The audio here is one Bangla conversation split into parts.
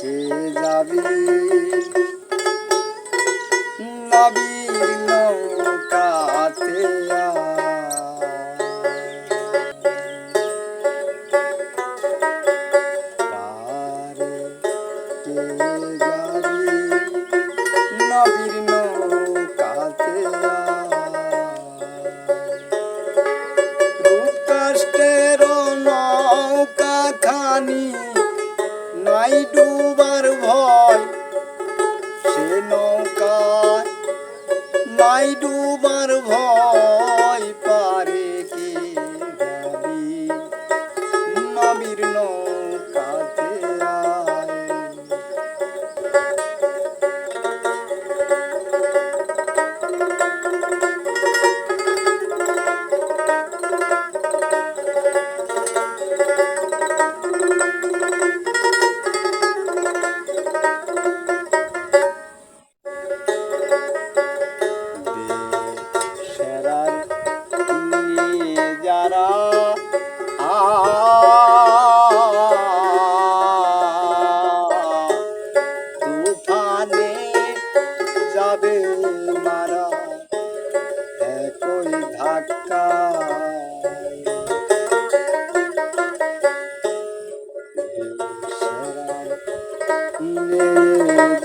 কে যাবি? নবীর নৌকাতে পারে খানি নাই ডুবার ভয়। সে নৌকা নাই ডুবার ভয়।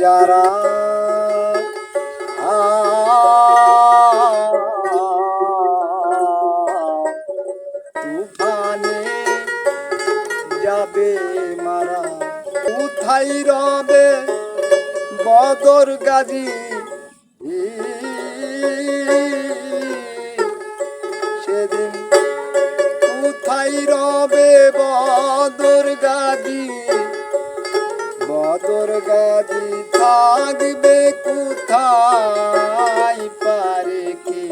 যারা তুফানে যাবে মারা কোথায় রবে বদর গাজী। সেদিন কোথায় রবে বদর গাজী। বদর গাজী থাকবে কোথায় পারে কি?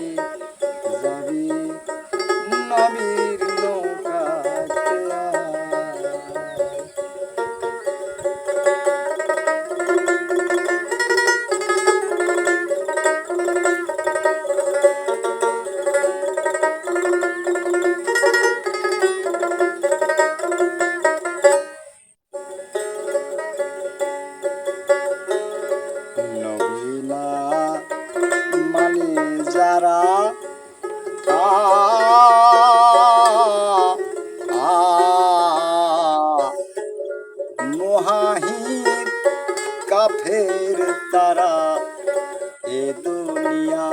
মহাহির কাফের তারা এ দুনিয়া।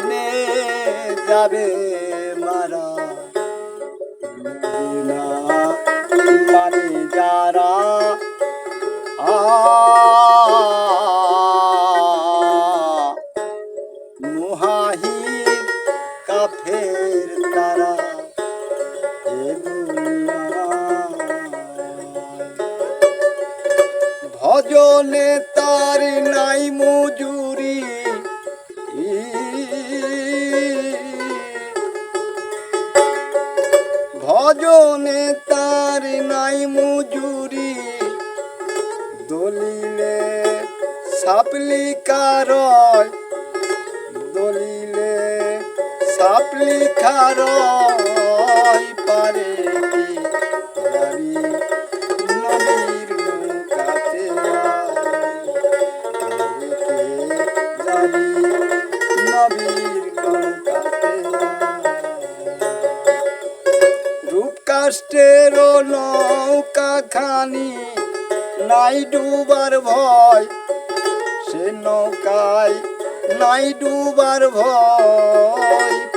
মানে যাবে মারা যারা মুহাহির কাফের তারা। ভজনে তার নাই মজুরি। ভজনে নাই মজুরি। দলিলে সাপলি কারয়। দলিলে সাপলি খারয় পারে কি রূপকাষ্টের নৌকা খানি নাই ডুবার ভয়। সে নৌকায় নাই ডুবার ভয়।